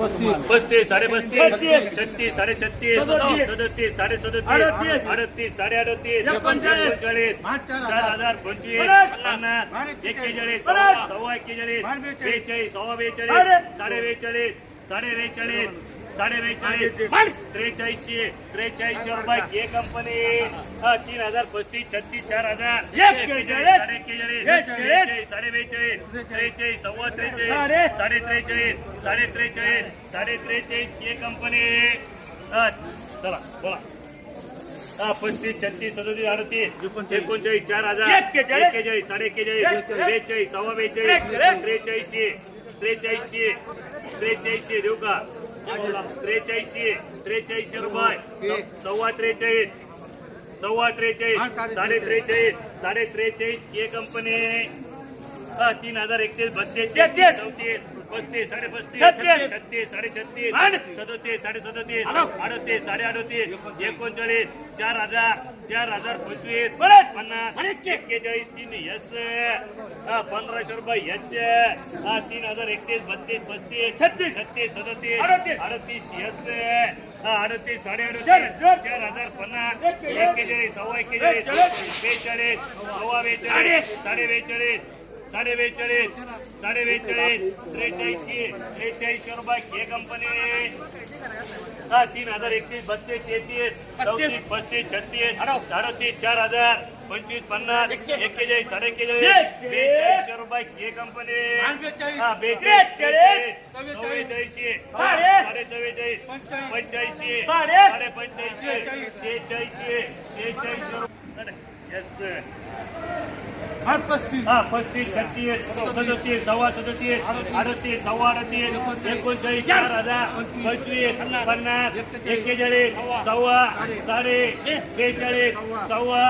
पस्तीस साडे पस्तीस छत्तीस साडे छत्तीस सदोतीस. सदतीस साडे सदतीस अडतीस. अडतीस साडे अडतीस एकोणचाळीस. एकोणचाळीस पाच चार चार हजार. हजार पंचवीस पन्नास. पन्नास बारा एक्केचाळीस साडे. बेचाळीस. त्रेचाळीसशे त्रेचाळीसशे रुपये. घे कंपनी. हा, तीन हजार पस्तीस छत्तीस चार हजार. साडे बेचाळीस. त्रेचाळीस सव्वा त्रेचाळीस साडे. त्रेचाळीस. साडे त्रेचाळीस साडे त्रेचाळीस घे कंपनी. हा, चला बोला. हा पस्तीस छत्तीस सदतीस अडतीस. एकोणचाळीस. चार हजार. एक्केचाळीस. साडे एक्केचाळीस. बेचाळीस सव्वा. बेचाळीस. त्रेचाळीसशे त्रेचाळीसशे. त्रेचाळीसशे देऊ का? त्रेचाळीसशे त्रेचाळीसशे रुपये. सव्वा त्रेचाळीस सव्वा त्रेचाळीस साडे त्रेचाळीस साडे त्रेचाळीस ये कंपनी. हा, तीन हजार एकतीस बत्तीस. चौतीस. पस्तीस साडे पस्तीस छत्तीस. छत्तीस साडे छत्तीस आठ. सदोतीस साडे सदोतीस. अडतीस साडे अडतीस एकोणचाळीस चार हजार चार हजार पंचवीस. पन्नास. एक्केचाळीस तीन यस पंधराशे रुपये यच हा तीन हजार एकतीस बत्तीस पस्तीस छत्तीस. छत्तीस सदतीस अडतीस. यस अडतीस साडे अडतीस चार, हजार पन्नास एक्केचाळीस. सव्वा एक्केचाळीस. बेचाळीस सव्वा बेचाळीस साडे बेचाळीस साडे बेचाळीस साडे बेचाळीस त्रेचाळीसशे त्रेचाळीसशे रुपये घे कंपनी हा तीन हजार एकतीस बत्तीस तेहतीस चौतीस पस्तीस. छत्तीस अडतीस चार हजार पंचवीस पन्नास एक्केचाळीस साडे एक्केचाळीस बेचाळीसशे रुपये घे कंपनी हा बेचाळीस. चव्वेचाळीसशे साडे. चव्वेचाळीस पंच्याऐंशी साडे. पंच्याऐंशी शेहेचाळीसशे शेहेचाळीसशे रुपये. हा पस्तीस छत्तीस सदतीस सव्वा सदतीस अडतीस सव्वा अडतीस एकोणचाळीस चार हजार पंचवीस पन्नास एक्केचाळीस सव्वा साडे बेचाळीस सव्वा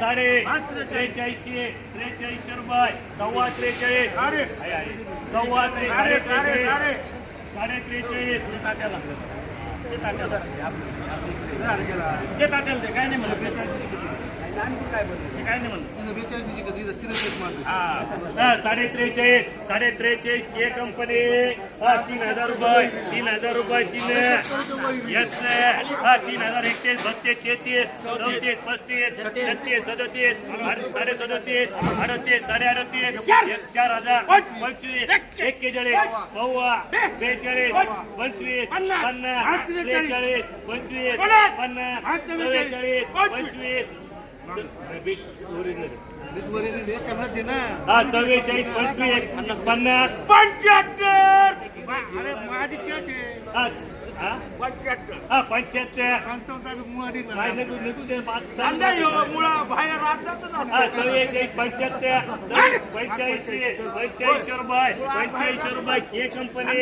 साडे त्रेचाळीसशे त्रेचाळीसशे रुपये सव्वा त्रेचाळीस. सव्वा त्रेचाळीस साडे त्रेचाळीस ते तात्याला ते तात्याला ते तात्याला ते काय नाही म्हणत? साडे त्रेचाळीस साडे त्रेचाळीस ये कंपनी हा तीन हजार रुपये तीन हजार रुपये तीन. येस हा तीन हजार एकतीस बत्तीस तेहतीस चौतीस पस्तीस छत्तीस सदतीस साडे सदतीस अडतीस साडे अडतीस चार हजार पंचवीस एक्केचाळीस सव्वा बेचाळीस पंचवीस पन्नास त्रेचाळीस पंचवीस पन्नास चव्वेचाळीस पंचवीस हा चव्वेचाळीस पंचवीस पन्नास पन्नास पंच्याहत्तर अरे माझी हा हा? पंच्याहत्तर. हा पंच्याहत्तर. काय नको नको ते पाच सांगा बाहेर हा चव्वेचाळीस पंच्याहत्तर. पंच्याऐंशी पंच्याऐंशी रुपये पंच्याऐंशी रुपये के कंपनी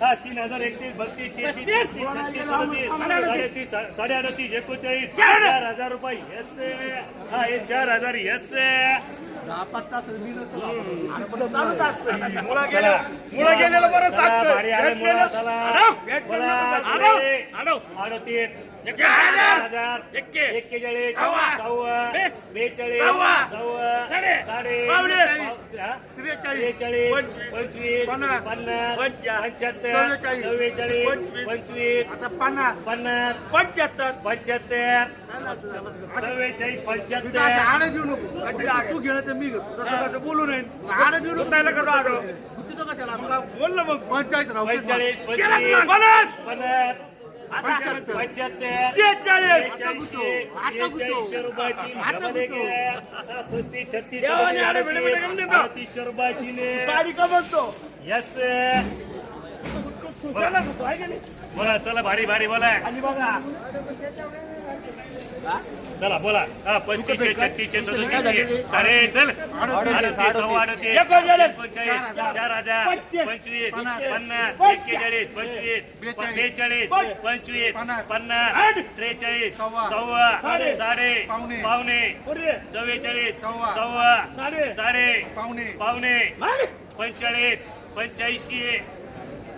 हा तीन हजार एकतीस बत्तीस तेहतीस तेहतीस छत्तीस सदतीस साडेतीस साडे अडतीस एकोणचाळीस चार. हजार रुपये. यस हा हे चार हजार. यस चालूच अडतीस एक्केचाळीस बेचाळीस त्रेचाळीस पंचवीस. पन्नास. पन्नास पंच्याहत्तर चव्वेचाळीस. पंचवीस. पन्नास पन्नास पंच्याहत्तर पंच्याहत्तर चव्वेचाळीस पंच्याहत्तर तर मी तसं कसं बोलू नये आडे देऊ नको त्याला कसं आडो गुत्तीचं कशाला बोल ना मग पंचायत राहू दे. पंचेचाळीस केलंच पंचवीस मग. पन्नास. पन्नास पंच्याहत्तर. पंच्याहत्तर शेहेचाळीस आता गुतो. आता गुतो. शेहेचाळीसशे रुपये तीन आता गुतो. पस्तीस छत्तीस देवाने सदतीस, आडे बिडे बिडे करून देतो. अडतीसशे रुपये तीन साडी का म्हणतो यस कुशाला म्हणतो, आहे का नाही? बोला चला भारी भारी बोला आणि बघा चला बोला हा पंचवीसशे छत्तीसशे सदतीसशे साडे चल अडतीस सव्वा अडतीस एकोणचाळीस. पंचेचाळीस चार हजार पंचवीस. पन्नास. एक्केचाळीस पंचवीस बेचाळीस. बेचाळीस पंच- पंचवीस पन्नास. त्रेचाळीस सव्वा. साडे. पावणे. चव्वेचाळीस सव्वा. साडे. पावणे. पंचेचाळीस पंच्याऐंशी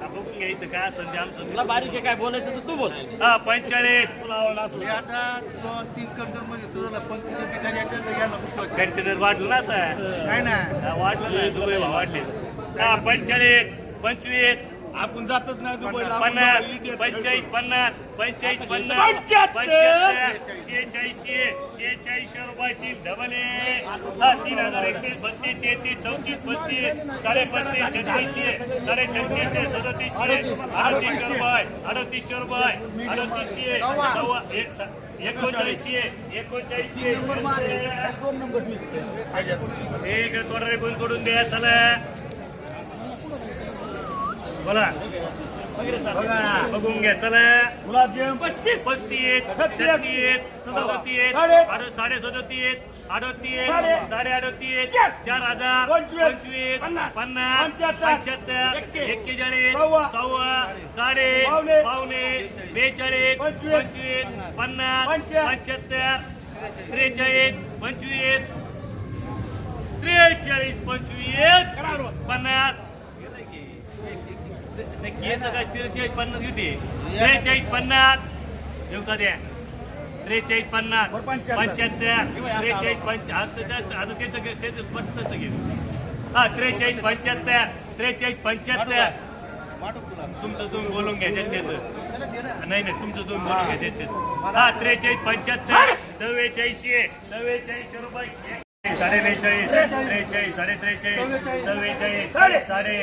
बघून घ्या इथं काय असेल ते आमचं तुला बारीक आहे काय बोलायचं तर तू बोल. हा पंचेचाळीस. तुला आवडला असलं. हे आता दोन तीन कंटरमध्ये तुझं पंचवीस पिकाच्या याच्यात यायला खूप कंटेनर वाढलं ना आता. काय ना. हा, वाढलं ना. दुबई वाढले. हा पंचेचाळीस पंचवीस. आपण जातच नाही दुबईला पन्नास पंचाळीस पन्नास पंचाळीस पन्नास पंच्याहत्तर. शेहेचाळीसशे शेहेचाळीसशे रुपये तीन डबल ए. तीन हजार एकवीस बत्तीस तेहतीस चौतीस पस्तीस साडे पस्तीस छत्तीसशे साडे छत्तीसशे सदतीसशे अडतीसशे रुपये अडतीसशे रुपये अडतीसशे एक एकोणचाळीसशे एकोणचाळीसशे एक तोडा रे कोण तोडून द्या चला. बोला. बघून घ्या. चला. गुलाबजाम पस्तीस. पस्तीस छत्तीस, सदतीस साडे- सदतीस अडतीस साडे- अडतीस चार. हजार पंचवीस, पन्नास, पंच्याहत्तर, पंच्याहत्तर एक्के, एक्केचाळीस सव्वा, साडे पावणे, बेचाळीस पंचवीस, पन्नास पंच्या- पंच्याहत्तर त्रेचाळीस पंचवीस त्रेचाळीस पंचवीस पन्नास घ्यायचं काय त्रेचाळीस पन्नास किती? त्रेचाळीस पन्नास. देवता द्या त्रेचाळीस पन्नास. पंच्याहत्तर. त्रेचाळीस पंच आता त्या- आता त्याचं त्याचं पण तसं घे. हा त्रेचाळीस पंच्याहत्तर. त्रेचाळीस पंच्याहत्तर. तुमचं तुम्ही बोलून घ्या त्याचं नाही नाही तुमचं तुम्ही बोलून घ्या त्याचं हा त्रेचाळीस पंच्याहत्तर. चव्वेचाळीसशे चव्वेचाळीसशे रुपये. साडे बेचाळीस त्रेचाळीस साडे त्रेचाळीस चव्वेचाळीस साडे साडे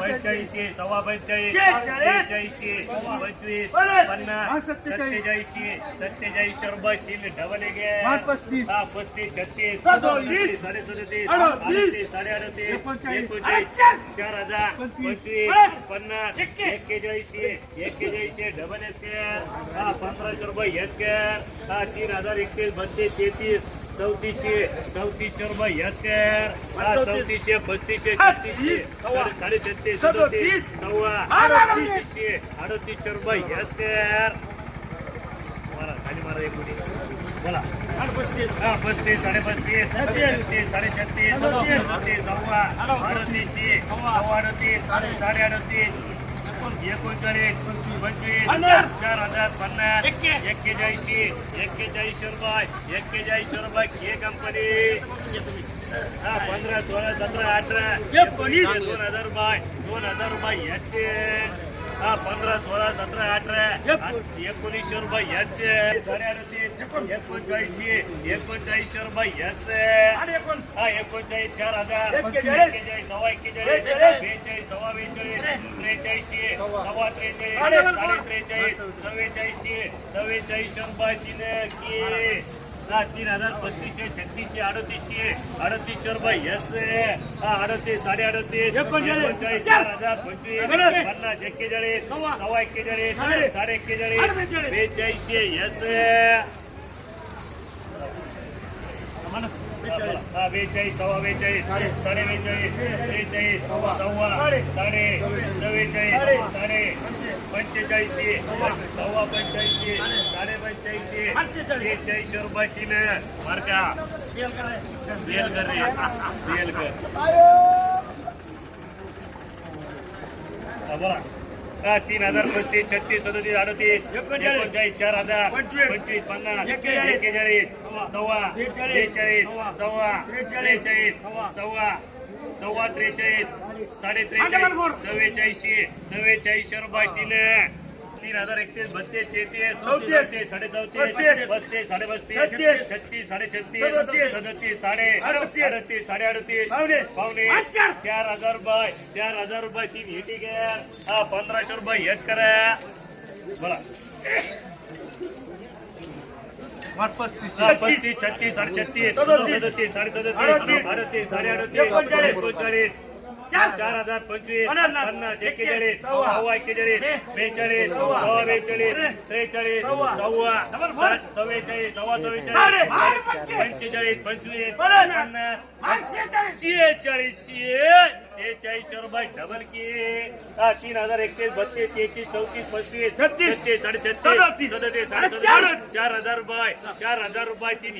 पंच्याऐंशी सव्वा पंचाळीस शेहेचाळीसशे पंचवीस पन्नास सत्तेचाळीसशे सत्तेचाळीसशे रुपये तीन डबल एक पस्तीस. हा पस्तीस छत्तीस सदोतीस. साडे सदतीस अडतीस. अडतीस साडे अडतीस एकोणचाळीस. एकोणचाळीस चार हजार पंचवीस. पंचवीस पन्नास एक्केचाळीसशे एक्केचाळीसशे डबल एस हा पंधराशे रुपये एस हा तीन हजार एकतीस बत्तीस तेहतीस चौतीसशे चौतीसशे रुपये एस हा चौतीसशे पस्तीसशे छत्तीसशे साडे- साडे छत्तीस सदोतीस. सदोतीस सव्वा अडतीसशे अडतीसशे रुपये एस मला खाली मारा एक कोटी बोला पस्तीस हा पस्तीस साडे पस्तीस छत्तीस साडे छत्तीस सदतीस सदतीस सव्वा अडतीसशे सव्वा अडतीस साडे अडतीस एकोणचाळीस पंचवीस चार हजार पन्नास. एक्केचाळीसशे एक्केचाळीसशे रुपये. एक्केचाळीसशे रुपये के कंपनी. हा पंधरा सोळा सतरा अठरा. एकोणीस दोन हजार रुपये. दोन हजार रुपये याचे. हा पंधरा सोळा सतरा अठरा एकोणीसशे रुपये याचे साडे अडतीस एकोणचाळीसशे एकोणचाळीसशे रुपये याचे हा एकोणचाळीस चार हजार एक्केचाळीस. एक्केचाळीस सव्वा एक्केचाळीस बेचाळीस. बेचाळीस सव्वा बेचाळीस त्रेचाळीसशे सव्वा त्रेचाळीस साडे त्रेचाळीस चव्वेचाळीसशे चव्वेचाळीसशे रुपये तीन की हा तीन हजार पस्तीसशे छत्तीसशे अडतीसशे अडतीसशे रुपये यस हा अडतीस साडे अडतीस एकोणचाळीस. एकोणचाळीस चार हजार पंचवीस पन्नास. पन्नास एक्केचाळीस सव्वा एक्केचाळीस साडे. साडे एक्केचाळीस अडकेचाळीस. बेचाळीसशे यस हा बेचाळीस सव्वा बेचाळीस. साडे बेचाळीस त्रेचाळीस सव्वा. साडे. चव्वेचाळीस साडे. पंचेचाळीसशे सव्वा. पंच्याऐंशी साडे. पंच्याऐंशी शेहेचाळीसशे रुपये तीन मार्का बेल कर रे. बेल कर बोला तीन हजार पस्तीस छत्तीस सदतीस अडतीस एकोणचाळीस. चार हजार पंचवीस. पन्नास एक्केचाळीस. सव्वा बेचाळीस. बेचाळीस सव्वा त्रेचाळीस. त्रेचाळीस सव्वा सव्वा त्रेचाळीस साडे त्रेचाळीस चव्वेचाळीसशे चव्वेचाळीसशे रुपये तीन हजार एकतीस बत्तीस तेहतीस चौतीस. साडे चौतीस पस्तीस. साडे पस्तीस छत्तीस. साडे छत्तीस सदतीस. साडे अडतीस. अडतीस साडे अडतीस पावणे. चार हजार रुपये चार हजार रुपये तीन हेटी घ्या हा पंधराशे रुपये हेच करा बोला पस्तीस हा, छत्तीस साडे छत्तीस सदतीस. सदतीस साडे अडतीस. सदतीस अडतीस साडे अडतीस एकोणचाळीस. चार हजार पंचवीस पन्नास. एक्केचाळीस. सव्वा एक्केचाळीस बेचाळीस सव्वा बेचाळीस त्रेचाळीस. सात- चव्वेचाळीस साडे. चव्वेचाळीस पंचेचाळीस पंचवीस पन्नास. शेहेचाळीस शेहेचाळीसशे रुपये डबल की तीन हजार एकतीस बत्तीस तेहतीस चौतीस पस्तीस छत्तीस. छत्तीस साडे सदतीस. छत्तीस सदतीस साडे चार हजार रुपये चार हजार रुपये तीन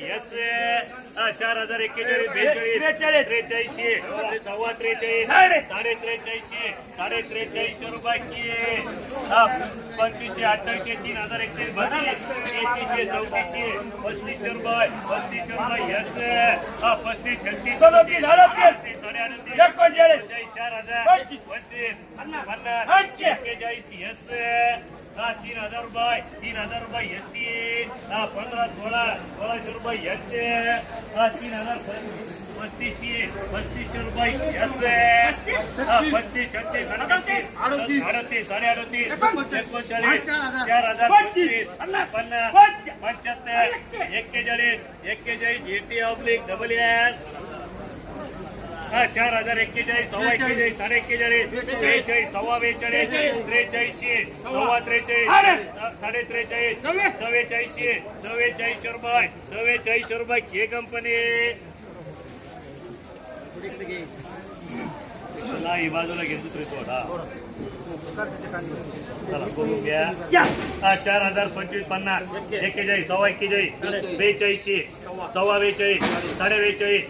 हा, चार हजार एक्केचाळीस बेचाळीस त्रेचाळीस. सव्वा त्रेचाळीस साडे. साडे त्रेचाळीसशे साडे त्रेचाळीसशे रुपये की हा, पंचवीसशे अठ्ठावीसशे तीन हजार एकतीस बत्तीस तेहतीसशे चौतीसशे पस्तीसशे रुपये पस्तीसशे रुपये यस हा पस्तीस छत्तीस सदतीस, अडतीस. साडे अडतीस पंचवीस एकोणचाळीस. चार हजार पंचवीस. पंचवीस पन्नास. एक्केचाळीस यस हा तीन हजार रुपये तीन हजार रुपये एस टी हा पंधरा सोळा सोळाशे रुपये यस हा तीन हजार पस्तीसशे पस्तीसशे रुपये. पस्तीस? छत्तीस अडतीस. अडतीस साडे अडतीस एकोणचाळीस चार हजार. पंचवीस पन्नास पंच्याहत्तर एक्केचाळीस एक्केचाळीस एटी ऑब्लिक डबल एस हा चार हजार एक्केचाळीस सव्वा एक्केचाळीस साडे एक्केचाळीस बेचाळीस. सव्वा बेचाळीस त्रेचाळीसशे सव्वा. त्रेचाळीस साडे. त्रेचाळीस चव्वेचाळीसशे चव्वेचाळीसशे रुपये चव्वेचाळीसशे रुपये के कंपनी चला ही बाजूला घेतो तरी थोडा चला बघून घ्या हा चार हजार पंचवीस पन्नास एक्केचाळीस सव्वा एक्केचाळीस बेचाळीसशे सव्वा बेचाळीस साडे बेचाळीस